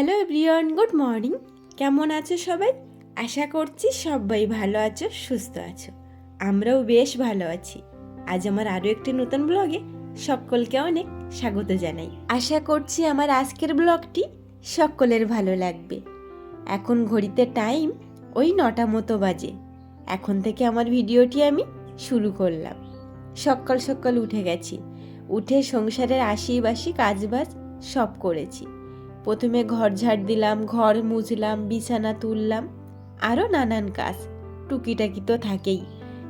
Hello everyone, good morning. কেমন আছো সবাই? আশা করছি সবাই ভালো আছো, সুস্থ আছো। আমরাও বেশ ভালো আছি। আজ আমার আরও একটি নতুন ব্লগে সকলকে অনেক স্বাগত জানাই। আশা করছি আমার আজকের ব্লগটি সকলের ভালো লাগবে। এখন ঘড়িতে টাইম ওই নটা মতো বাজে। এখন থেকে আমার ভিডিওটি আমি শুরু করলাম। সকাল সকাল উঠে গেছি। উঠে সংসারের আশি বাসি কাজবাজ সব করেছি। প্রথমে ঘর ঝাড় দিলাম, ঘর মুছলাম, বিছানা তুললাম আরও নানান কাজ। টুকিটাকি তো থাকেই।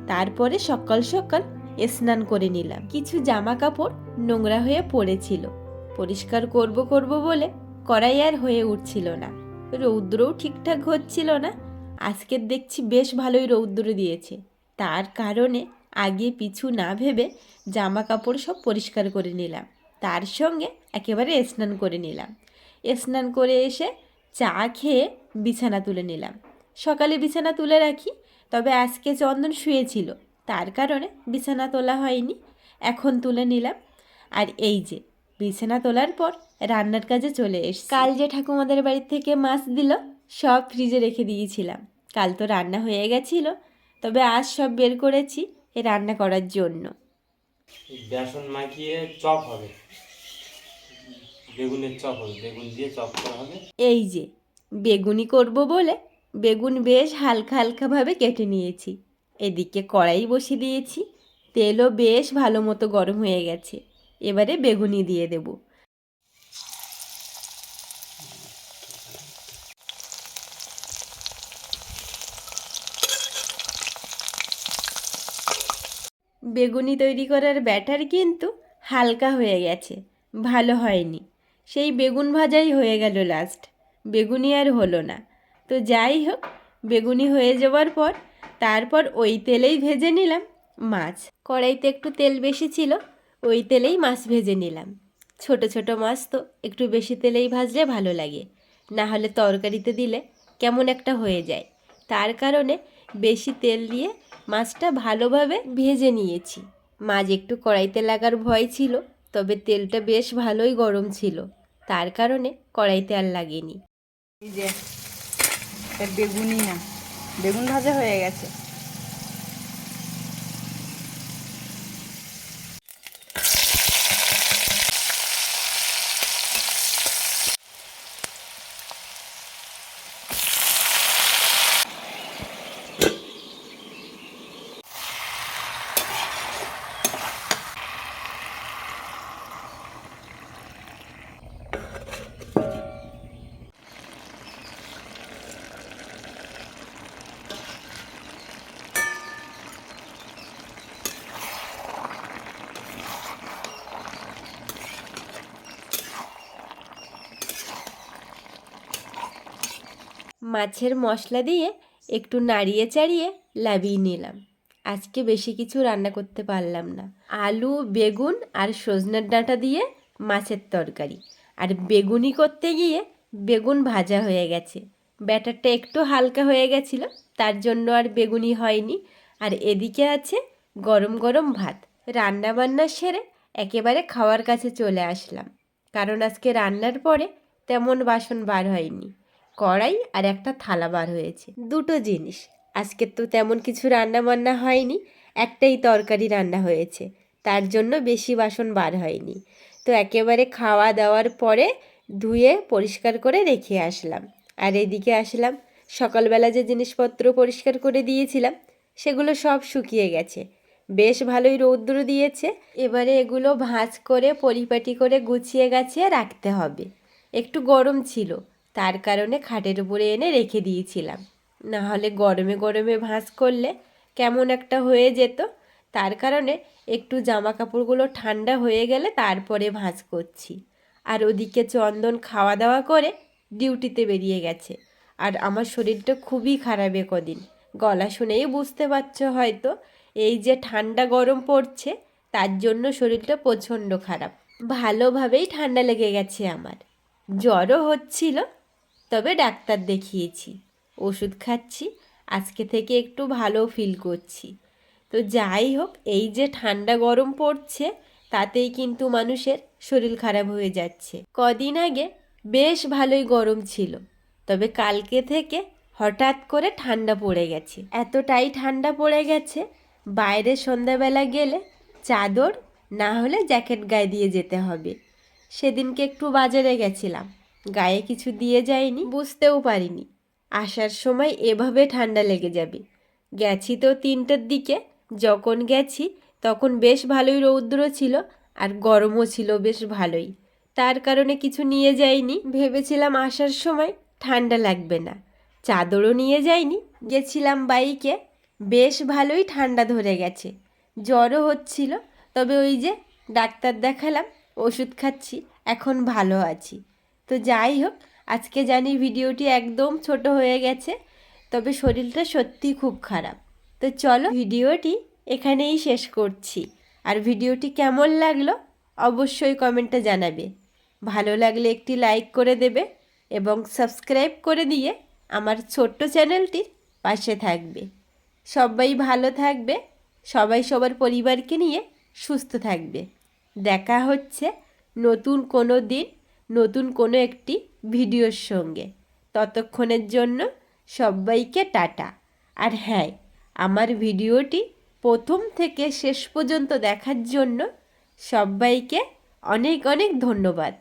তারপরে সকাল সকাল স্নান করে নিলাম। কিছু জামা কাপড় নোংরা হয়ে পড়েছিল। পরিষ্কার করব করব বলে করাই আর হয়ে উঠছিল না। রৌদ্রও ঠিকঠাক হচ্ছিল না। আজকে দেখছি বেশ ভালোই রৌদ্র দিয়েছে। তার কারণে আগে পিছু না ভেবে জামা কাপড় সব পরিষ্কার করে নিলাম। তার সঙ্গে একেবারে স্নান করে নিলাম। স্নান করে এসে চা খেয়ে বিছানা তুলে নিলাম। সকালে বিছানা তুলে রাখি তবে আজকে চন্দন শুয়েছিল তার কারণে বিছানা তোলা হয়নি এখন তুলে নিলাম। আর এই যে বিছানা তোলার পর রান্নার কাজে চলে এস কাল যে ঠাকুমাদের বাড়ি থেকে মাছ দিল সব ফ্রিজে রেখে দিয়েছিলাম। কাল তো রান্না হয়ে গেছিল তবে আজ সব বের করেছি এ রান্না করার জন্য। বেসন মাখিয়ে চপ হবে। বেগুনের চপ হবে, বেগুন দিয়ে চপ করা হবে। এই যে বেগুনি করব বলে বেগুন বেশ হালকা হালকাভাবে কেটে নিয়েছি। এদিকে কড়াই বসিয়ে দিয়েছি, তেলও বেশ ভালো মতো গরম হয়ে গেছে। এবারে বেগুনি দিয়ে দেব। বেগুনি তৈরি করার ব্যাটার কিন্তু হালকা হয়ে গেছে, ভালো হয়নি। সেই বেগুন ভাজাই হয়ে গেল লাস্ট বেগুনি আর হলো না। তো যাই হোক, বেগুনি হয়ে যাওয়ার পর তারপর ওই তেলেই ভেজে নিলাম মাছ। কড়াইতে একটু তেল বেশি ছিল, ওই তেলেই মাছ ভেজে নিলাম। ছোট ছোট মাছ তো, একটু বেশি তেলেই ভাজলে ভালো লাগে। না হলে তরকারিতে দিলে কেমন একটা হয়ে যায়। তার কারণে বেশি তেল দিয়ে মাছটা ভালোভাবে ভেজে নিয়েছি। মাছ একটু কড়াইতে লাগার ভয় ছিল, তবে তেলটা বেশ ভালোই গরম ছিল। তার কারণে কড়াইতে আর লাগেনি। যে বেগুনি না। বেগুন ভাজা হয়ে গেছে। মাছের মশলা দিয়ে একটু নাড়িয়ে চাড়িয়ে লাবিয়ে নিলাম। আজকে বেশি কিছু রান্না করতে পারলাম না। আলু, বেগুন আর সজনের ডাঁটা দিয়ে মাছের তরকারি। আর বেগুনি করতে গিয়ে বেগুন ভাজা হয়ে গেছে। ব্যাটারটা একটু হালকা হয়ে গেছিল, তার জন্য আর বেগুনি হয়নি। আর এদিকে আছে গরম গরম ভাত। রান্না বান্না সেরে একেবারে খাওয়ার কাছে চলে আসলাম। কারণ আজকে রান্নার পরে তেমন বাসন বার হয়নি। কড়াই আর একটা থালা বার হয়েছে। দুটো জিনিস। আজকে তো তেমন কিছু রান্না বান্না হয়নি, একটাই তরকারি রান্না হয়েছে। তার জন্য বেশি বাসন বার হয়নি। তো একেবারে খাওয়া দাওয়ার পরে ধুয়ে পরিষ্কার করে রেখে আসলাম। আর এদিকে আসলাম, সকালবেলা যে জিনিসপত্র পরিষ্কার করে দিয়েছিলাম, সেগুলো সব শুকিয়ে গেছে। বেশ ভালোই রৌদ্র দিয়েছে। এবারে এগুলো ভাঁজ করে, পরিপাটি করে গুছিয়ে গাছিয়ে রাখতে হবে। একটু গরম ছিল তার কারণে খাটের উপরে এনে রেখে দিয়েছিলাম। না হলে গরমে গরমে ভাঁজ করলে কেমন একটা হয়ে যেত। তার কারণে একটু জামা কাপড়গুলো ঠান্ডা হয়ে গেলে তারপরে ভাঁজ করছি। আর ওদিকে চন্দন খাওয়া দাওয়া করে ডিউটিতে বেরিয়ে গেছে। আর আমার শরীরটা খুবই খারাপ কদিন গলা শুনেই বুঝতে পারছ হয়তো, এই যে ঠান্ডা গরম পড়ছে, তার জন্য শরীরটা প্রচণ্ড খারাপ। ভালোভাবেই ঠান্ডা লেগে গেছে আমার। জ্বরও হচ্ছিল তবে ডাক্তার দেখিয়েছি। ওষুধ খাচ্ছি, আজকে থেকে একটু ভালো ফিল করছি। তো যাই হোক, এই যে ঠান্ডা গরম পড়ছে, তাতেই কিন্তু মানুষের শরীর খারাপ হয়ে যাচ্ছে। কদিন আগে বেশ ভালোই গরম ছিল, তবে কালকে থেকে হঠাৎ করে ঠান্ডা পড়ে গেছে। এতটাই ঠান্ডা পড়ে গেছে, বাইরে সন্ধ্যাবেলা গেলে চাদর, না হলে জ্যাকেট গায়ে দিয়ে যেতে হবে। সেদিনকে একটু বাজারে গেছিলাম। গায়ে কিছু দিয়ে যায়নি। বুঝতেও পারিনি। আসার সময় এভাবে ঠান্ডা লেগে যাবে। গেছি তো তিনটের দিকে। যখন গেছি, তখন বেশ ভালোই রৌদ্র ছিল আর গরমও ছিল বেশ ভালোই। তার কারণে কিছু নিয়ে যাইনি। ভেবেছিলাম আসার সময় ঠান্ডা লাগবে না। চাদরও নিয়ে যাইনি। গেছিলাম বাইকে। বেশ ভালোই ঠান্ডা ধরে গেছে। জ্বরও হচ্ছিল। তবে ওই যে ডাক্তার দেখালাম, ওষুধ খাচ্ছি, এখন ভালো আছি। তো যাই হোক, আজকে জানি ভিডিওটি একদম ছোট হয়ে গেছে, তবে শরীরটা সত্যি খুব খারাপ। তো চলো ভিডিওটি এখানেই শেষ করছি। আর ভিডিওটি কেমন লাগল অবশ্যই কমেন্টে জানাবে। ভালো লাগলে একটি লাইক করে দেবে এবং সাবস্ক্রাইব করে দিয়ে আমার ছোট্ট চ্যানেলটির পাশে থাকবে। সবাই ভালো থাকবে, সবাই সবার পরিবারকে নিয়ে সুস্থ থাকবে। দেখা হচ্ছে নতুন কোনো দিন নতুন কোনো একটি ভিডিওর সঙ্গে। ততক্ষণের জন্য সবাইকে টাটা। আর হ্যাঁ আমার ভিডিওটি প্রথম থেকে শেষ পর্যন্ত দেখার জন্য সবাইকে অনেক অনেক ধন্যবাদ।